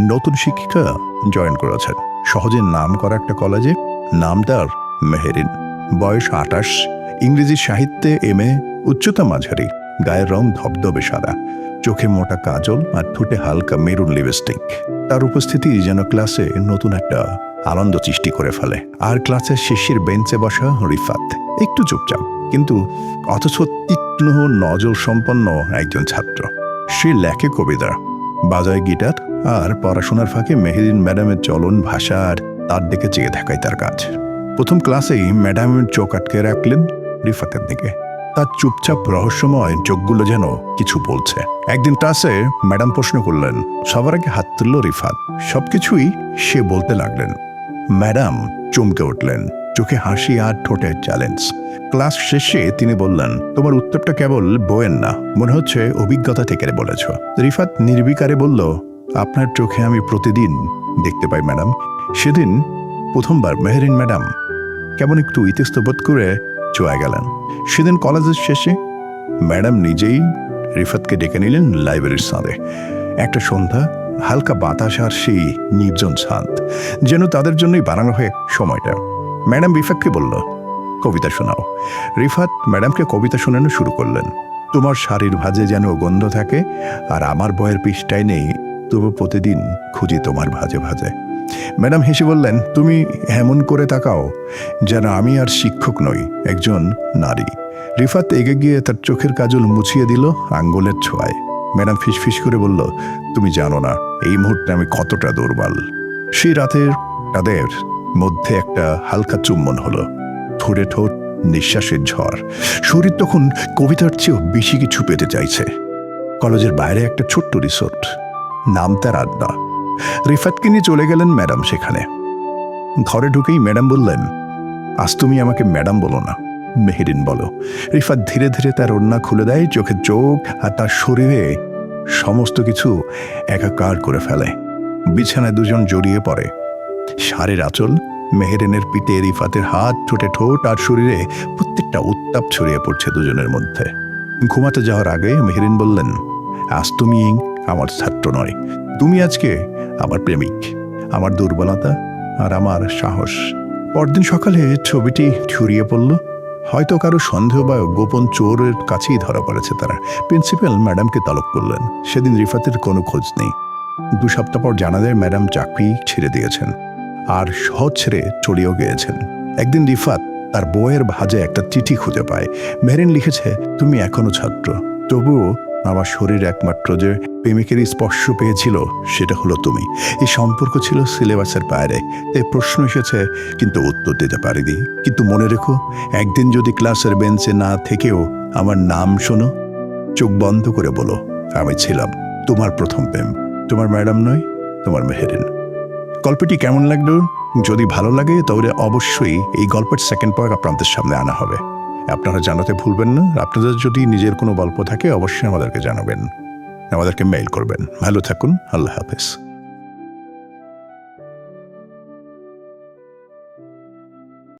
নতুন শিক্ষিকা জয়েন করেছেন। সহজে নাম করা একটা কলেজে নাম তার মেহেরিন। বয়স আটাশ ইংরেজি সাহিত্যে এম এ উচ্চতা মাঝারি। গায়ের রং ধবধবে সাদা। চোখে মোটা কাজল আর ঠোঁটে হালকা মেরুন লিপস্টিক তার উপস্থিতি যেন ক্লাসে নতুন একটা আনন্দ সৃষ্টি করে ফেলে। আর ক্লাসের শেষের বেঞ্চে বসা রিফাত। একটু চুপচাপ, কিন্তু অথচ তীক্ষ্ণ নজর সম্পন্ন একজন ছাত্র। সে লেখে কবিতা। বাজায় গিটার আর পড়াশোনার ফাঁকে মেহেরিন ম্যাডামের চলন ভাষা আর তার দিকে চেয়ে থাকাই তার কাজ। প্রথম ক্লাসেই ম্যাডামের চোখ আটকে রাখলেন রিফাতের দিকে। তার চুপচাপ রহস্যময় চোখগুলো যেন কিছু বলছে। একদিন ক্লাসে ম্যাডাম প্রশ্ন করলেন, সবার আগে হাত তুলল রিফাত। সবকিছুই সে বলতে লাগলেন। ম্যাডাম চমকে উঠলেন। চোখে হাসি আর ঠোঁটের চ্যালেঞ্জ ক্লাস শেষে তিনি বললেন, তোমার উত্তরটা কেবল বইয়ের না, মনে হচ্ছে অভিজ্ঞতা থেকে বলেছ। রিফাত নির্বিকারে বলল, আপনার চোখে আমি প্রতিদিন দেখতে পাই, ম্যাডাম। সেদিন প্রথমবার, মেহরিন ম্যাডাম, কেমন একটু ইতস্তবোধ করে চলে গেলেন। সেদিন কলেজের শেষে ম্যাডাম নিজেই রিফাতকে ডেকে নিলেন লাইব্রেরির সাঁদে একটা সন্ধ্যা, হালকা বাতাস আর সেই নির্জন ছাদ, যেন তাদের জন্যই বানানো হয়ে সময়টা। ম্যাডাম রিফাতকে বলল, কবিতা শোনাও। রিফাত ম্যাডামকে কবিতা শোনানো শুরু করলেন। তোমার শাড়ির ভাজে যেন গন্ধ থাকে, আর আমার বয়ের পৃষ্ঠায় নেই, তবু প্রতিদিন খুঁজি তোমার ভাজে ভাজে। ম্যাডাম হেসে বললেন, তুমি এমন করে তাকাও, যেন আমি আর শিক্ষক নই, একজন নারী। রিফাত এগে গিয়ে তার চোখের কাজল মুছিয়ে দিল আঙ্গুলের ছোঁয়ায়। ম্যাডাম ফিসফিস করে বলল, তুমি জানো না, এই মুহূর্তে আমি কতটা দুর্বল। সেই রাতের, তাদের মধ্যে একটা হালকা চুম্বন হলো। ঠোঁটে ঠোঁট, নিঃশ্বাসের ঝড়। শরীর তখন কবিতার চেয়েও বেশি কিছু পেতে চাইছে। কলেজের বাইরে একটা ছোট্ট রিসোর্ট। নাম তার আড্ডা রিফাতকে নিয়ে চলে গেলেন ম্যাডাম সেখানে। ঘরে ঢুকেই ম্যাডাম বললেন, আজ তুমি আমাকে ম্যাডাম বলো না মেহেরিন বলো। রিফাত ধীরে ধীরে তার ওড়না খুলে দেয়, চোখে চোখ আর তার শরীরে সমস্ত কিছু একাকার করে ফেলে। বিছানায় দুজন জড়িয়ে পড়ে। শাড়ির আঁচল, মেহেরিনের পিঠে রিফাতের হাত ঠোঁটে ঠোঁট আর শরীরে প্রত্যেকটা উত্তাপ ছড়িয়ে পড়ছে দুজনের মধ্যে। ঘুমাতে যাওয়ার আগে মেহেরিন বললেন, আজ তুমি আমার ছাত্র নয়, তুমি আজকে আমার প্রেমিক, আমার দুর্বলতা আর আমার সাহস। পরদিন সকালে ছবিটি ছড়িয়ে পড়ল। হয়তো কারও সন্দেহ বা গোপন চোরের কাছেই ধরা পড়েছে তারা। প্রিন্সিপাল ম্যাডামকে তলব করলেন। সেদিন রিফাতের কোনো খোঁজ নেই। দু সপ্তাহ পর জানা যায় ম্যাডাম চাকরি ছেড়ে দিয়েছেন। আর ছেড়ে চলেও গিয়েছেন। একদিন রিফাত তার বইয়ের ভাজে একটা চিঠি খুঁজে পায়। মেরিন লিখেছে, তুমি এখনও ছাত্র। তবুও আমার শরীর একমাত্র যে প্রেমিকের স্পর্শ পেয়েছিল, সেটা হলো তুমি। এই সম্পর্ক ছিল সিলেবাসের বাইরে। তাই প্রশ্ন এসেছে, কিন্তু উত্তর দিতে পারিনি। কিন্তু মনে রেখো, একদিন যদি ক্লাসের বেঞ্চে না থেকেও আমার নাম শোনো, চোখ বন্ধ করে বলো, আমি ছিলাম তোমার প্রথম প্রেম। তোমার ম্যাডাম নয়, তোমার মেহেরিন। গল্পটি কেমন লাগল? যদি ভালো লাগে, তাহলে অবশ্যই এই গল্পের সেকেন্ড পার্ট আপনাদের সামনে আনা হবে। আপনারা জানাতে ভুলবেন না। আপনাদের যদি নিজের কোনো গল্প থাকে, অবশ্যই আমাদেরকে জানাবেন। আমাদেরকে মেইল করবেন। ভালো থাকুন। আল্লাহ হাফেজ।